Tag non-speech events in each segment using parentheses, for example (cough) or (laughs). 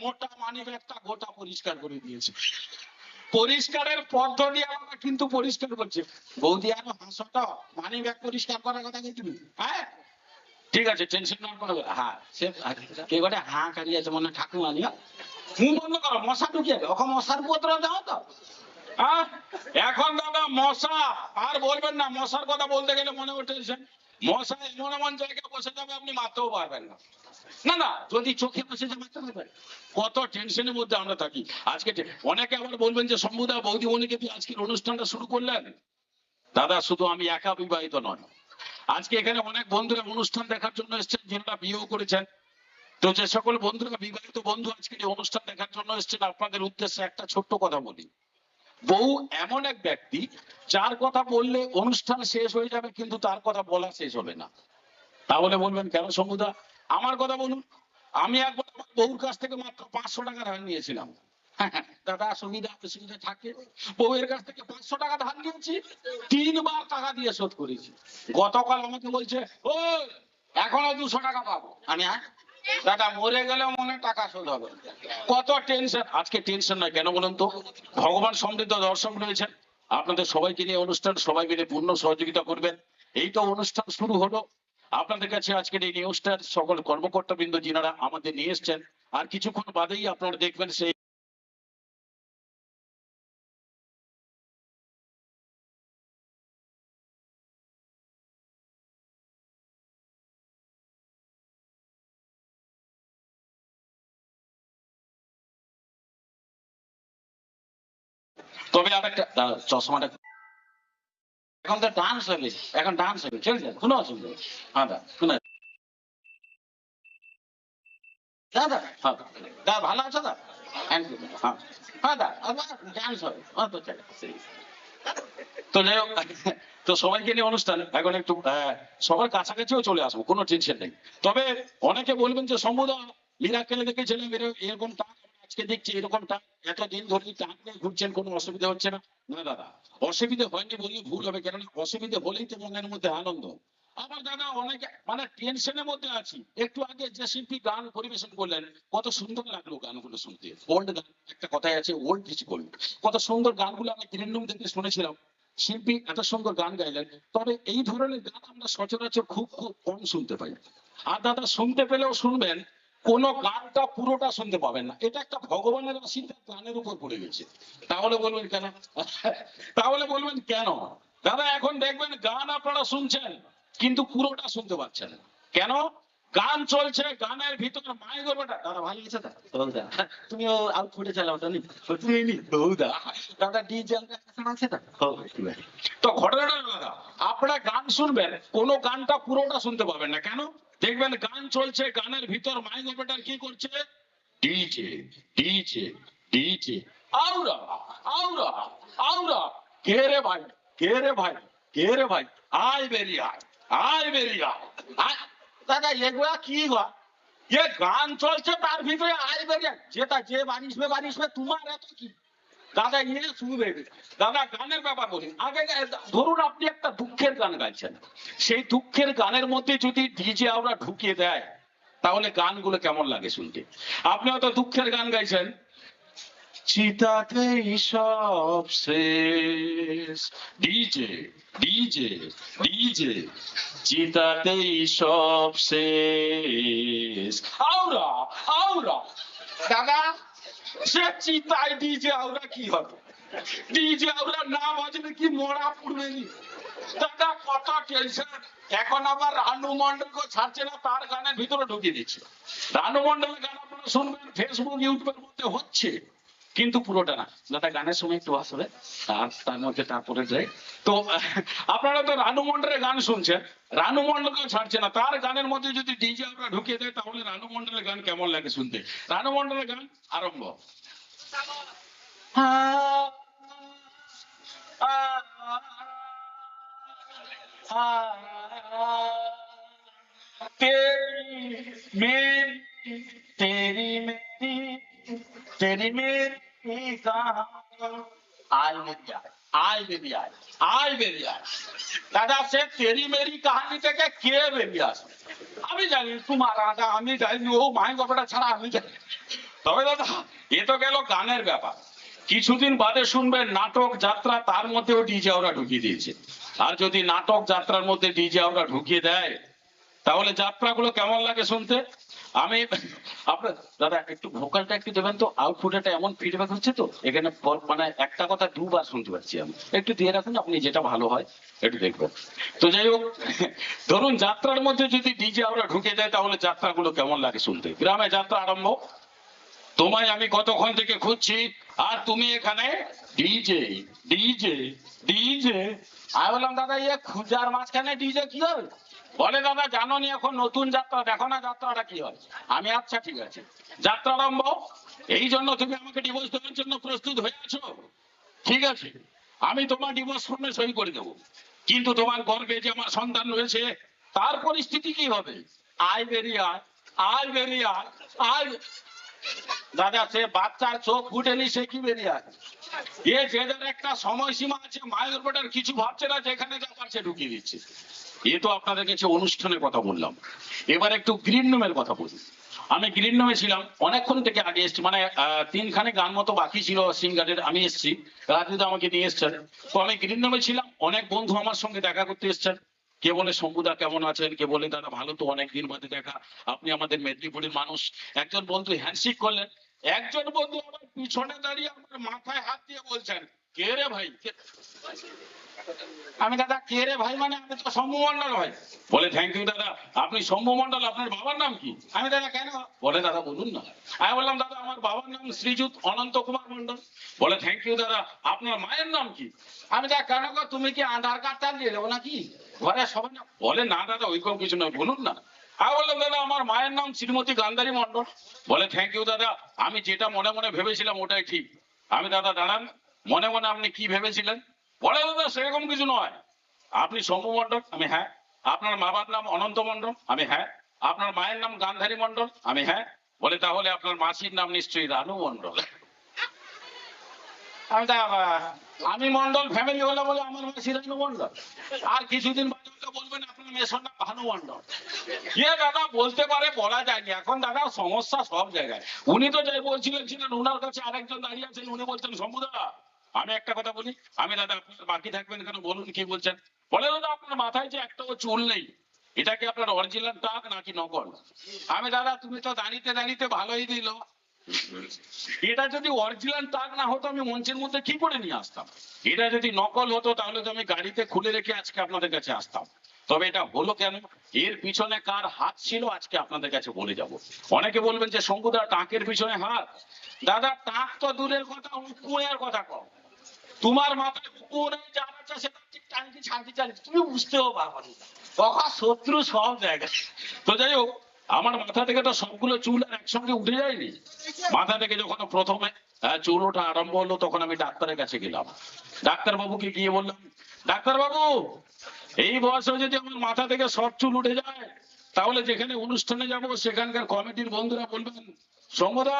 মোটা মানি ব্যাগটা গোটা পরিষ্কার করে দিয়েছে। পরিষ্কারের পদ্ধতি আমরা কিন্তু পরিষ্কার করছে। বৌদি, আরও হাসটা মানি ব্যাগ পরিষ্কার করার কথা কি তুমি? হ্যাঁ? ঠিক আছে টেনশন না করো। হ্যাঁ সে কে করে হাঁ কারিয়ে আছে মনে হয়, ঠাকুমা নিয়া মুখ বন্ধ করো, মশা ঢুকিয়ে ওকে মশার পত্র দাও তো। এখন দাদা মশা, আর বলবেন না, মশার কথা বলতে গেলে মনে উঠেছে মশা এমন এমন জায়গায় বসে যাবে আপনি মারতেও পারবেন না। না না, যদি চোখে বসে যাবে মারতে পারবেন। কত টেনশনের মধ্যে আমরা থাকি। আজকে অনেকে আবার বলবেন যে সম্বুদা বৌদিমণিকে দিয়ে আজকের অনুষ্ঠানটা শুরু করলেন? দাদা, শুধু আমি একা বিবাহিত নয়। আজকে এখানে অনেক বন্ধুরা অনুষ্ঠান দেখার জন্য এসেছেন যারা বিয়েও করেছেন। তো যে সকল বন্ধুরা, বিবাহিত বন্ধু আজকে অনুষ্ঠান দেখার জন্য এসেছেন, আপনাদের উদ্দেশ্যে একটা ছোট্ট কথা বলি। বউ এমন এক ব্যক্তি, যার কথা বললে অনুষ্ঠান শেষ হয়ে যাবে, কিন্তু তার কথা বলা শেষ হবে না। তাহলে বলবেন, কেন সমুদা? আমার কথা বলুন। আমি একবার বউর কাছ থেকে মাত্র পাঁচশো টাকা ধার নিয়েছিলাম। (laughs) দাদা, সুবিধা অসুবিধা থাকে। বউয়ের কাছ থেকে পাঁচশো টাকা ধার নিয়েছি, তিনবার টাকা দিয়ে শোধ করেছি। গতকাল আমাকে বলছে ও এখনও দুশো টাকা পাবো। আমি হ্যাঁ? দাদা, মরে গেলে মনে টাকা শোধ হবে। কত টেনশন আজকে টেনশন নয়, কেন বলুন তো? ভগবান সমৃদ্ধ দর্শক রয়েছেন। আপনাদের সবাইকে নিয়ে অনুষ্ঠান, সবাই মিলে পূর্ণ সহযোগিতা করবেন। এই তো অনুষ্ঠান শুরু হলো। আপনাদের কাছে আজকের এই নিউজটার সকল কর্মকর্তা বৃন্দ যিনারা আমাদের নিয়ে এসছেন, আর কিছুক্ষণ বাদেই আপনারা দেখবেন সেই তবে আর একটা চশমাটা এখন তো ডান্স এখন ডান্স চলছে অসুবিধা। হ্যাঁ শুনে হ্যাঁ হ্যাঁ হ্যাঁ দা ডান্স হবে। হ্যাঁ তো চলে তো যাই হোক, তো সবাইকে নিয়ে অনুষ্ঠান, এখন একটু সবার কাছাকাছিও চলে আসব, কোনো টেনশন নেই। তবে অনেকে বলবেন যে সমুদা মিরাকেলে দেখেছিলাম এর- এরকম টাক আজকে দেখছি এরকম টাক এতদিন ধরে টাক নিয়ে ঘুরছেন, কোনো অসুবিধা হচ্ছে না? না দাদা, অসুবিধে হয়নি বললে ভুল হবে, কেননা অসুবিধে হলেই তো মনের মধ্যে আনন্দ। আবার দাদা অনেকে মানে টেনশনের মধ্যে আছি। একটু আগে যে শিল্পী গান পরিবেশন করলেন, কত সুন্দর লাগল গানগুলো শুনতে। ওল্ড গান, একটা কথাই আছে ওল্ড ইজ গোল্ড কত সুন্দর গানগুলো আমি তৃণমূল থেকে শুনেছিলাম। শিল্পী এত সুন্দর গান গাইলেন। তবে এই ধরনের গান আমরা সচরাচর খুব খুব কম শুনতে পাই। আর দাদা শুনতে পেলেও শুনবেন কোন গানটা পুরোটা শুনতে পাবেন না। এটা একটা ভগবানের আশীর্বাদ গানের উপর পড়ে গেছে। তাহলে বলবেন কেন? তাহলে বলবেন কেন? দাদা এখন দেখবেন গান আপনারা শুনছেন কিন্তু পুরোটা শুনতে পাচ্ছেন না। কেন? গান চলছে গানের ভিতর মাই গর্বটা। দাদা ভালো আছে দা বলদা তুমিও আউটফুটে চালাও তো তুমি নি বৌদা। দাদা ডিজে আছে তো? ঘটনাটা দাদা আপনারা গান শুনবেন কোন গানটা পুরোটা শুনতে পাবেন না। কেন? দেখবেন গান চলছে, গানের ভিতর মাই গর্বটার কি করছে? DJ DJ DJ. Aura aura aura কে রে ভাই, কে রে ভাই, কে রে ভাই? আয় বেরিয়ে আয় আয় বেরিয়ে আয়। দাদা এগুলা কি গো? গান চলছে, তার ভিতরে আয় বেরিয়ে আয়। যেটা যে বানিসবে বানিসবে, তোমার এত কি? দাদা ইয়ে শুনবে দাদা গানের ব্যাপার বলি। আগে ধরুন আপনি একটা দুঃখের গান গাইছেন। সেই দুঃখের গানের মধ্যে যদি ডিজে আমরা ঢুকিয়ে দেয়, তাহলে গানগুলো কেমন লাগে শুনতে? আপনি হয়তো দুঃখের গান গাইছেন। চিতাতেই সব শেষ। DJ DJ DJ. চিতাতেই সব শেষ। আউরা আউরা দাদা সে ডিজে কি হবে? ডিজে না বাজলে কি মরা দাদা, কত টেনশন এখন আবার রানু মন্ডলকে ছাড়ছে না, তার গানের ভিতরে ঢুকিয়ে দিচ্ছে। রানু মন্ডলের গান আপনারা শুনবেন ফেসবুক ইউটিউবের মধ্যে হচ্ছে। কিন্তু পুরোটা না। দাদা গানের সময় একটু আসলে আর তার মধ্যে তারপরে যাই। তো, (laughs) আপনারা তো রানু মন্ডলের গান শুনছেন। রানু মন্ডলকেও ছাড়ছে না। তার গানের মধ্যে যদি ডিজে আমরা ঢুকিয়ে দেয়, তাহলে রানু মন্ডলের গান কেমন লাগে শুনতে? রানু মন্ডলের গান আরম্ভ। তেরি মেরি তেরি মেরি তেরি মেরি तेरी मेरी कहानी আয় বেরিয়ে আয় আয় বেরিয়ে আয় আয় বেরিয়ে আয় দাদা সে তেরি মেরি কাহানি থেকে কে বেরিয়ে আসে আমি জানি তোমার রাজা আমি জানি ও মাই গল্পটা ছাড়া আমি জানি তবে দাদা এ তো গেল গানের ব্যাপার কিছুদিন বাদে শুনবেন নাটক যাত্রা তার মধ্যেও ডিজে ওরা ঢুকিয়ে দিয়েছে আর যদি নাটক যাত্রার মধ্যে ডিজে ওরা ঢুকিয়ে দেয় তাহলে যাত্রাগুলো কেমন লাগে শুনতে আমি, আপনার, দাদা, একটু ভোকালটা একটু দেবেন তো? আউটপুটটা এমন ফিডব্যাক হচ্ছে তো? এখানে মানে একটা কথা দুবার শুনতে পাচ্ছি আমি। একটু দিয়ে রাখুন, আপনি যেটা ভালো হয়, একটু দেখবেন। তো যাই হোক, ধরুন যাত্রার মধ্যে যদি ডিজে আমরা ঢুকে দেয় তাহলে যাত্রাগুলো কেমন লাগে শুনতে? গ্রামে যাত্রা আরম্ভ। তোমায় আমি কতক্ষণ থেকে খুঁজছি? আর তুমি এখানে? ডিজে ডিজে ডিজে আমি বললাম, দাদা ইয়ে খুঁজার মাঝখানে ডিজে কি হবে? বলে, দাদা জানো নি এখন নতুন যাত্রা, দেখো না যাত্রাটা কি হয়? আমি আচ্ছা ঠিক আছে। যাত্রা আরম্ভ। এই জন্য তুমি আমাকে ডিভোর্স দেওয়ার জন্য প্রস্তুত হয়ে আছো? ঠিক আছে। আমি তোমার ডিভোর্স ফর্মে সই করে দেবো। কিন্তু তোমার গর্বে যে আমার সন্তান রয়েছে, তার পরিস্থিতি কি হবে? আয় বেরিয়ে আয়। আয় আয়। দাদা, সে বাচ্চার চোখ ফুটেনি, সে কি বেরিয়ে এ যে একটা সময়সীমা আছে, মায়ের বেটার কিছু ভাবছে না যেখানে যা পারছে ঢুকিয়ে দিচ্ছে। এ তো আপনাদের কাছে অনুষ্ঠানের কথা বললাম। এবার একটু গ্রিন রুমের কথা বলি। আমি গ্রিন রুমে ছিলাম, অনেকক্ষণ থেকে আগে এসছি মানে তিনখানে গান মতো বাকি ছিল সিঙ্গারের, আমি এসছি রাজুদা আমাকে নিয়ে এসছেন। তো আমি গ্রিন রুমে ছিলাম, অনেক বন্ধু আমার সঙ্গে দেখা করতে এসছেন। কে বলে শম্ভুদা কেমন আছেন? কে বলে, দাদা, ভালো তো, অনেক দিন বাদে দেখা। আপনি আমাদের মেদিনীপুরের মানুষ। একজন বন্ধু হ্যান্ডশেক করলেন। একজন বন্ধু আমার পিছনে দাঁড়িয়ে আমার মাথায় হাত দিয়ে বলছেন কে রে ভাই? আমি দাদা কে রে ভাই মানে? আমি তো শম্ভু মন্ডল ভাই। বলে থ্যাংক ইউ দাদা। আপনি শম্ভু মন্ডল আপনার বাবার নাম কি? আমি দাদা কেন? বলে দাদা বলুন না। আমি বললাম দাদা আমার বাবার নাম শ্রীযুত অনন্ত কুমার মন্ডল বলে থ্যাংক ইউ দাদা আপনার মায়ের নাম কি? আমি দাদা কেন তুমি কি আধার কার্ড চালিয়ে দেবো নাকি? ঘরে সবাই না বলে না দাদা ওইরকম কিছু নয় বলুন না। আমি বললাম দাদা আমার মায়ের নাম শ্রীমতী গান্ধারী মন্ডল বলে থ্যাংক ইউ দাদা আমি যেটা মনে মনে ভেবেছিলাম ওটাই ঠিক। আমি দাদা দাঁড়ান। মনে মনে আপনি কি ভেবেছিলেন? বলে দাদা, সেরকম কিছু নয়। আপনি শম্ভু মন্ডল আমি হ্যাঁ। আপনার বাবার নাম অনন্ত মন্ডল আমি হ্যাঁ। আপনার মায়ের নাম গান্ধারী মন্ডল আমি হ্যাঁ। বলে তাহলে আপনার মাসির নাম নিশ্চয়ই রানু মন্ডল আমি আমি মন্ডল ফ্যামিলি হলে বলে আমার মাসি রানু মন্ডল আর কিছুদিন বলবেন আপনার মেসর নাম ভানু মন্ডল ইয়ে দাদা, বলতে পারে বলা যায়নি। এখন দাদা, সমস্যা সব জায়গায়। উনি তো যাই বলছিলেন, ছিলেন ওনার কাছে আরেকজন দাঁড়িয়ে আছেন, উনি বলছেন শম্ভুদা আমি একটা কথা বলি। আমি দাদা আপনার বাকি থাকবেন কেন? বলুন কি বলছেন? বলে দাদা, আপনার মাথায় যে একটাও চুল নেই, এটা কি আপনার অরিজিনাল টাক নাকি নকল? আমি দাদা, তুমি তো দাঁড়িতে দাঁড়িতে ভালোই দিল। এটা যদি অরিজিনাল টাক না হতো, আমি মঞ্চের মধ্যে কি করে নিয়ে আসতাম? এটা যদি নকল হতো, তাহলে তো আমি গাড়িতে খুলে রেখে আজকে আপনাদের কাছে আসতাম। তবে এটা হলো কেন? এর পিছনে কার হাত ছিল, আজকে আপনাদের কাছে বলে যাব। অনেকে বলবেন যে, শঙ্কুদা, টাকের পিছনে হাত? দাদা, টাক তো দূরের কথা উকুনের কথা কম তোমার মাথায় উকুনে যা আছে সেটা ঠিক টানকি ছাড়তে চালিয়ে তুমি বুঝতেও পারবে না। তখন শত্রু সব জায়গায়। তো যাই হোক, আমার মাথা থেকে তো সবগুলো চুল আর একসঙ্গে উঠে যায়নি। মাথা থেকে যখন প্রথমে চুল ওঠা আরম্ভ হলো, তখন আমি ডাক্তারের কাছে গেলাম। ডাক্তার বাবুকে গিয়ে বললাম ডাক্তার বাবু এই বয়সে যদি আমার মাথা থেকে সব চুল উঠে যায়, তাহলে যেখানে অনুষ্ঠানে যাব, সেখানকার কমিটির বন্ধুরা বলবেন, সমদা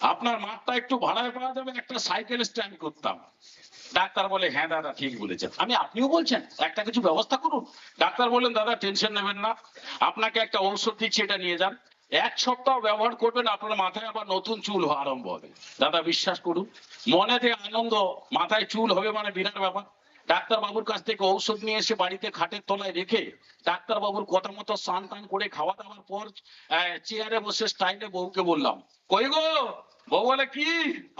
আপনার মাঠটা একটু ভাড়ায় পাওয়া যাবে, একটা সাইকেল স্ট্যান্ড করতাম। ডাক্তার বলে হ্যাঁ দাদা, ঠিক বলেছেন। আমি, আপনিও বলছেন, একটা কিছু ব্যবস্থা করুন। ডাক্তার বললেন, দাদা টেনশন নেবেন না, আপনাকে একটা ঔষধ দিচ্ছি, এটা নিয়ে যান। এক সপ্তাহ ব্যবহার করবেন, আপনার মাথায় আবার নতুন চুল আরম্ভ হবে। দাদা, বিশ্বাস করুন, মনেতে আনন্দ, মাথায় চুল হবে মানে বিরাট ব্যাপার। ডাক্তার বাবুর কাছ থেকে ঔষধ নিয়ে এসে বাড়িতে খাটের তলায় রেখে ডাক্তার বাবুর কথা মতো স্নান টান করে খাওয়া দাওয়ার পর চেয়ারে বসে স্টাইলে বউকে বললাম, কই গো? বউ বলে, কি?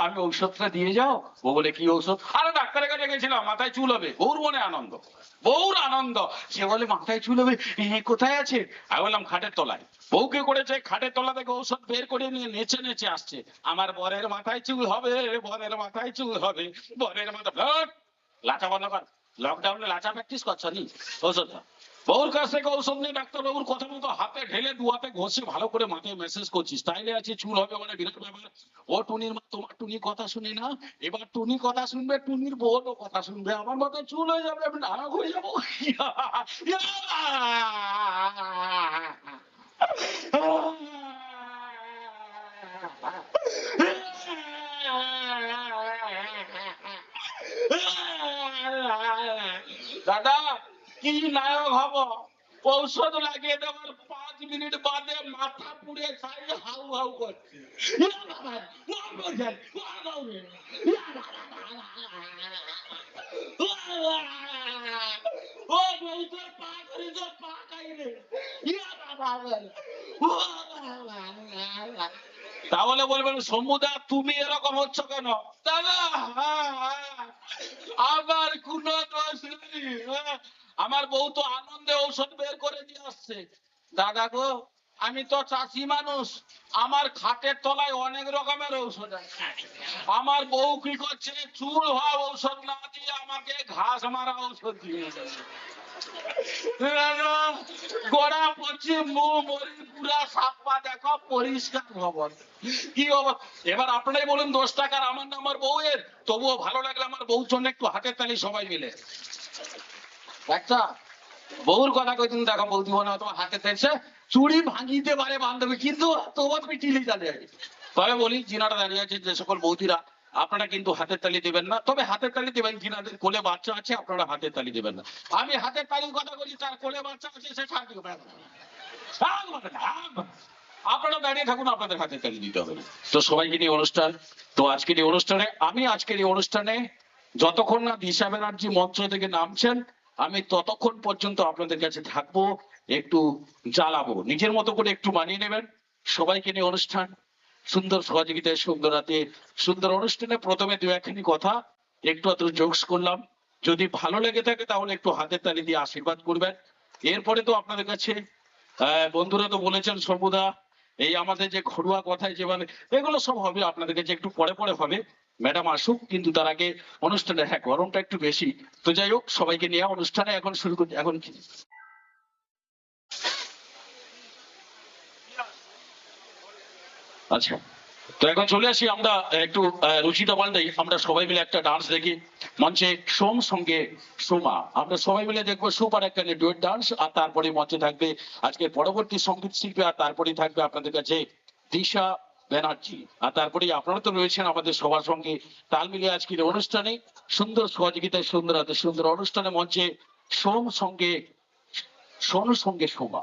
আমি ঔষধটা দিয়ে যাও? বউ বলে, কি ঔষধ? আরে, ডাক্তারের কাছে গেছিলাম, মাথায় চুল হবে। বউর মনে আনন্দ। বউর আনন্দ? সে বলে, মাথায় চুল হবে কোথায় আছে? আমি বললাম, খাটের তলায়। বউকে করেছে, খাটের তলা থেকে ঔষধ বের করে নিয়ে নেচে নেচে আসছে। আমার বরের মাথায় চুল হবে, বরের মাথায় চুল হবে, বরের মাথা লাচা বন্ধ কর। লকডাউনে লাচা প্র্যাকটিস করছ নি? বউর কাছ থেকে ঔষধ নিয়ে ডাক্তার বাবুর কথা মতো হাতে ঢেলে দু ঘষে ভালো করে মাথায় মেসেজ করছি স্টাইলে আছে, চুল হবে মানে বিরাট ব্যাপার। ও টুনির মা, তোমার টুনি কথা শুনে না? এবার টুনি কথা শুনবে, টুনির বউও কথা শুনবে। আমার মাথায় চুল হয়ে যাবে, আমি নারাক হয়ে যাব। (laughs) দাদা, কি নায়ক হব? ঔষধ লাগিয়ে দেওয়ার পাঁচ মিনিট বাদে মাথা পুড়ে ছাই হাউ হাউ করছে। তাহলে বলবেন, সমুদা, তুমি এরকম হচ্ছ কেন? দাদা আমার কোনো আমার বউ তো আনন্দে ঔষধ বের করে দিয়ে আসছে। দাদা গো, আমি তো চাষি মানুষ, আমার খাটের তলায় অনেক রকমের ঔষধ আছে। আমার বউ কি করছে, চুল হওয়া ঔষধ না দিয়ে আমাকে ঘাস মারা ঔষধ দিয়ে গোড়া মরি পুরা সাপ্পা দেখো, পরিষ্কার খবর। কি এবার আপনারাই বলুন দশ টাকার আমার না, আমার বউয়ের? তবুও ভালো লাগলে আমার বউর জন্য একটু হাতের তালি সবাই মিলে। একটা বউর কথা কইতেন দেখো মনে হয় তোমার হাতে তেলছে চুড়ি ভাঙিতে পারে বান্ধবী, কিন্তু তোমার পিটিলি জানে তবে বলি জিনারা দাঁড়িয়ে আছে যে সকল বৌদিরা আপনারা কিন্তু হাতের তালি দেবেন না। তবে হাতের তালি দেবেন জিনাদের কোলে বাচ্চা আছে, আপনারা হাতের তালি দেবেন না। আমি হাতের তালির কথা বলি, তার কোলে বাচ্চা আছে, সে ছাড় দিবে। আপনারা দাঁড়িয়ে থাকুন, আপনাদের হাতে তালি দিতে হবে। তো সবাইকে নিয়ে অনুষ্ঠান। তো আজকের এই অনুষ্ঠানে, আমি আজকের এই অনুষ্ঠানে যতক্ষণ না দিশা ব্যানার্জি মঞ্চ থেকে নামছেন আমি ততক্ষণ পর্যন্ত আপনাদের কাছে থাকব, একটু জ্বালাবো। নিজের মতো করে একটু মানিয়ে নেবেন। সবাইকে নিয়ে অনুষ্ঠান। সুন্দর সহযোগিতায় সুন্দর রাতে, সুন্দর অনুষ্ঠানে প্রথমে দু একখানি কথা, একটু আধটু জোকস করলাম। যদি ভালো লেগে থাকে তাহলে একটু হাতের তালি দিয়ে আশীর্বাদ করবেন। এরপরে তো আপনাদের কাছে বন্ধুরা তো বলেছেন সর্বদা, এই আমাদের যে ঘরোয়া কথায় যে মানে এগুলো সব হবে, আপনাদের কাছে একটু পরে পরে হবে। ম্যাডাম আসুক, কিন্তু তার আগে অনুষ্ঠানে হ্যাঁ গরমটা একটু বেশি। তো যাই হোক, সবাইকে নিয়ে অনুষ্ঠানে এখন শুরু করছি এখন কি? আচ্ছা তো এখন চলে আসি আমরা একটু রুচিটা পাল্টাই। আমরা সবাই মিলে একটা ডান্স দেখি। মঞ্চে সোম, সঙ্গে সোমা। আমরা সবাই মিলে দেখব সুপার একটা ডুয়েট ডান্স আর তারপরে মঞ্চে থাকবে আজকে পরবর্তী সংগীত শিল্পী, আর তারপরে থাকবে আপনাদের কাছে দিশা ব্যানার্জি। আর তারপরে আপনারা তো রয়েছেন আমাদের সবার সঙ্গে তাল মিলিয়ে আজকের অনুষ্ঠানে। সুন্দর সহযোগিতায় সুন্দর হাতে সুন্দর অনুষ্ঠানে মঞ্চে সোম সঙ্গে সোম সঙ্গে সোমা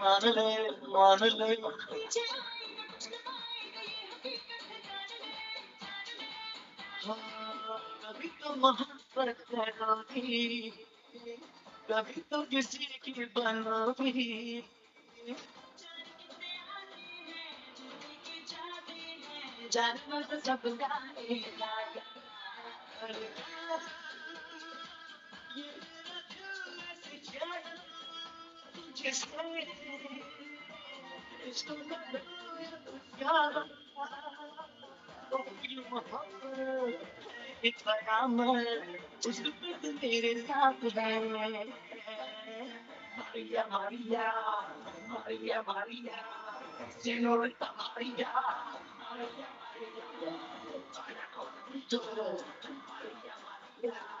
ले मान ले मान ले कभी तो मोहब्बत करोगी कभी तो किसी की बनोगी जानवर तो सब गाने लगा ये मेरा दिल ऐसे जाना just wait. It's gonna be God. Oh, you are It's like I'm It's the best it is out there. Maria, Maria, Maria, Maria, Senorita Maria, Maria, Maria, Maria, Maria, Maria, Maria, Maria, Maria, Maria, Maria, Maria,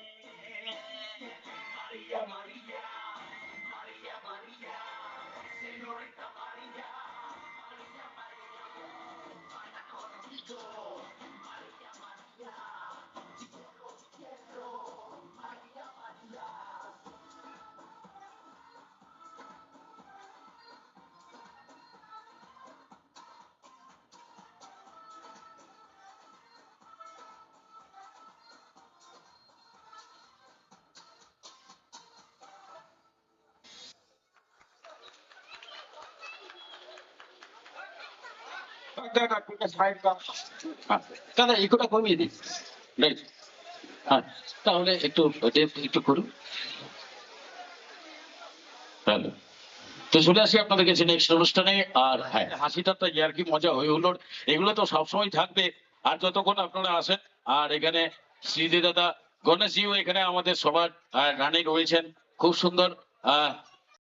দাদা কমিয়ে দিন হ্যাঁ তাহলে একটু একটু করুন। তো চলে আসি আপনাদের কাছে নেক্সট অনুষ্ঠানে। আর হ্যাঁ ইয়ার কি মজা হয়ে হলো এগুলো তো সবসময় থাকবে। আর যতক্ষণ আপনারা আসেন আর এখানে শ্রীদি দাদা, গণেশজিও এখানে আমাদের সবার রানে রয়েছেন। খুব সুন্দর, আহ